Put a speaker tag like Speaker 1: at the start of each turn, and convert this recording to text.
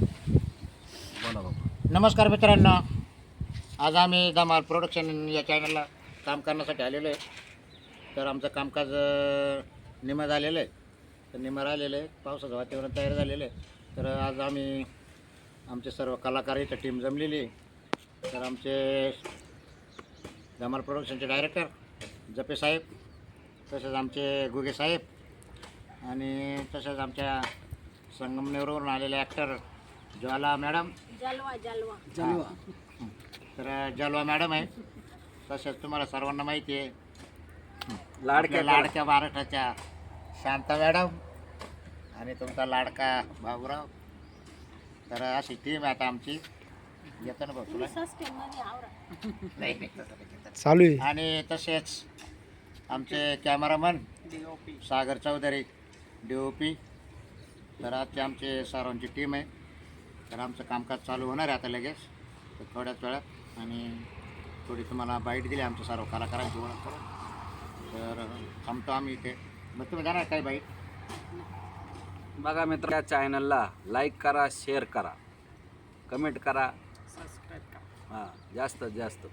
Speaker 1: बोला बाबा
Speaker 2: नमस्कार मित्रांनो. आज आम्ही धमाल प्रोडक्शन या चॅनलला काम करण्यासाठी आलेलो आहे. तर आमचं कामकाज अं, निम्मं झालेलं आहे. तर निम्मं राहिलेलं आहे. पावसाचं वातावरण तयार झालेलं आहे. तर आज आम्ही आमचे सर्व कलाकार इथं टीम जमलेली आहे. तर आमचे धमाल प्रोडक्शनचे डायरेक्टर जपे साहेब तसेच आमचे गुगे साहेब आणि तसेच आमच्या संगमनेरवरून आलेले ॲक्टर ज्वाला मॅडम.
Speaker 3: जलवा जलवा.
Speaker 2: तर जलवा मॅडम आहे. तसेच तुम्हाला सर्वांना माहिती आहे.
Speaker 1: लाडक्या
Speaker 2: आपल्या लाडक्या महाराष्ट्राच्या शांता मॅडम आणि तुमचा लाडका बाबूराव. तर अशी टीम आहे आता आमची. येतं ना भाऊ तुला?
Speaker 3: सस्टेन मध्ये आवरा
Speaker 2: नाही नाही, तसं नाही.
Speaker 4: चालू आहे.
Speaker 2: आणि तसेच आमचे cameraman Sagar Chaudhari D O P तर आजची आमचे सर्वांची टीम आहे. तर आमचं कामकाज चालू होणार आहे आता लगेच. तर थोड्याच वेळात. आणि थोडी तुम्हाला बाईट दिली आमच्या सर्व कलाकारांची ओळख करून. तर थांबतो आम्ही इथे. मग तुम्ही जाणार काय बाईट
Speaker 1: बघा मित्र या चॅनलला लाईक करा शेअर करा. कमेंट करा. हां जास्तीत जास्त.